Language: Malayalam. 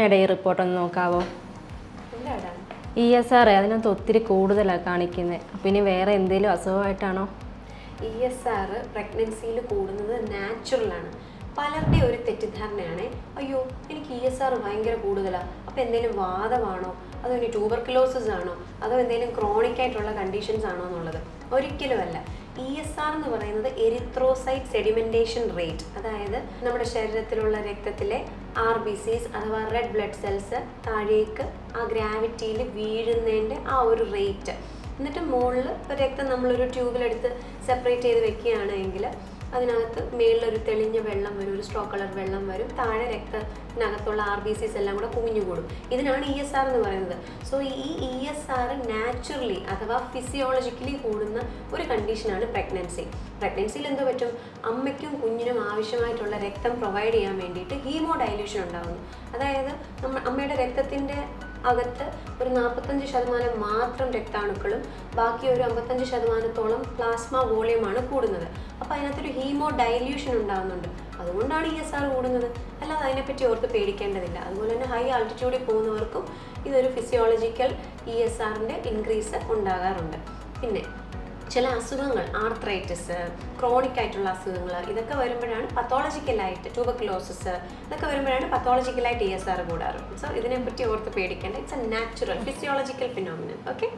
മേഡം ഈ റിപ്പോർട്ട് ഒന്ന് നോക്കാവോ ഇ എസ് ആർ അതിനകത്ത് ഒത്തിരി കൂടുതലാണ് കാണിക്കുന്നത് അപ്പം ഇനി വേറെ എന്തെങ്കിലും അസുഖമായിട്ടാണോ? ഇ എസ് ആർ പ്രഗ്നൻസിയിൽ കൂടുന്നത് നാച്ചുറലാണ് പലരുടെയും ഒരു തെറ്റിദ്ധാരണയാണ് അയ്യോ എനിക്ക് ഇ എസ് ആർ ഭയങ്കര കൂടുതലാണ് അപ്പോൾ എന്തെങ്കിലും വാദമാണോ? അതോ ഇനി ട്യൂബർക്കുലോസിസ് ആണോ? അതോ എന്തെങ്കിലും ക്രോണിക് ആയിട്ടുള്ള കണ്ടീഷൻസ് ആണോ എന്നുള്ളത്? ഒരിക്കലുമല്ല ഇ എസ് ആർ എന്ന് പറയുന്നത് എരിത്രോസൈറ്റ് സെഡിമെന്റേഷൻ റേറ്റ് അതായത് നമ്മുടെ ശരീരത്തിലുള്ള രക്തത്തിലെ ആർ ബി സീസ് അഥവാ റെഡ് ബ്ലഡ് സെൽസ് താഴേക്ക് ആ ഗ്രാവിറ്റിയിൽ വീഴുന്നതിന്റെ ആ ഒരു റേറ്റ് എന്നിട്ട് മുകളിൽ രക്തം നമ്മളൊരു ട്യൂബിലെടുത്ത് സെപ്പറേറ്റ് ചെയ്ത് വെക്കുകയാണെങ്കിൽ അതിനകത്ത് മേളിലൊരു തെളിഞ്ഞ വെള്ളം വരും ഒരു സ്ട്രോ കളർ വെള്ളം വരും. താഴെ രക്തത്തിനകത്തുള്ള ആർ ബി സിസ് എല്ലാം കൂടെ കുമിഞ്ഞുകൂടും ഇതിനാണ് ഇ എസ് ആർ എന്ന് പറയുന്നത്. സോ ഈ ഇ എസ് ആർ നാച്ചുറലി അഥവാ ഫിസിയോളജിക്കലി കൂടുന്ന ഒരു കണ്ടീഷനാണ് പ്രഗ്നൻസി പ്രഗ്നൻസിയിൽ എന്തോ പറ്റും? അമ്മയ്ക്കും കുഞ്ഞിനും ആവശ്യമായിട്ടുള്ള രക്തം പ്രൊവൈഡ് ചെയ്യാൻ വേണ്ടിയിട്ട് ഹീമോ ഡൈല്യൂഷൻ ഉണ്ടാകുന്നു അതായത് നമ്മ അമ്മയുടെ രക്തത്തിന്റെ അകത്ത് ഒരു നാൽപ്പത്തഞ്ച് ശതമാനം മാത്രം രക്താണുക്കളും ബാക്കി ഒരു അമ്പത്തഞ്ച് ശതമാനത്തോളം പ്ലാസ്മ വോളിയമാണ് കൂടുന്നത്. അപ്പോൾ അതിനകത്തൊരു ഹീമോ ഡൈല്യൂഷൻ ഉണ്ടാകുന്നുണ്ട് അതുകൊണ്ടാണ് ഇ എസ് ആർ കൂടുന്നത്. അല്ലാതെ അതിനെപ്പറ്റി ഓർത്ത് പേടിക്കേണ്ടതില്ല. അതുപോലെ തന്നെ ഹൈ ആൾട്ടിറ്റ്യൂഡിൽ പോകുന്നവർക്കും ഇതൊരു ഫിസിയോളജിക്കൽ ഇ എസ് ആറിന്റെ ഇൻക്രീസ് ഉണ്ടാകാറുണ്ട്. പിന്നെ ചില അസുഖങ്ങൾ ആർത്രൈറ്റിസ് ക്രോണിക് ആയിട്ടുള്ള അസുഖങ്ങൾ ഇതൊക്കെ വരുമ്പോഴാണ് പത്തോളജിക്കലായിട്ട് ട്യൂബക്ലോസിസ് ഇതൊക്കെ വരുമ്പോഴാണ് പത്തോളജിക്കലായിട്ട് ഇ എസ് ആർ കൂടാറ്. സോ ഇതിനെപ്പറ്റി ഓർത്ത് പേടിക്കേണ്ട it's a natural physiological phenomenal okay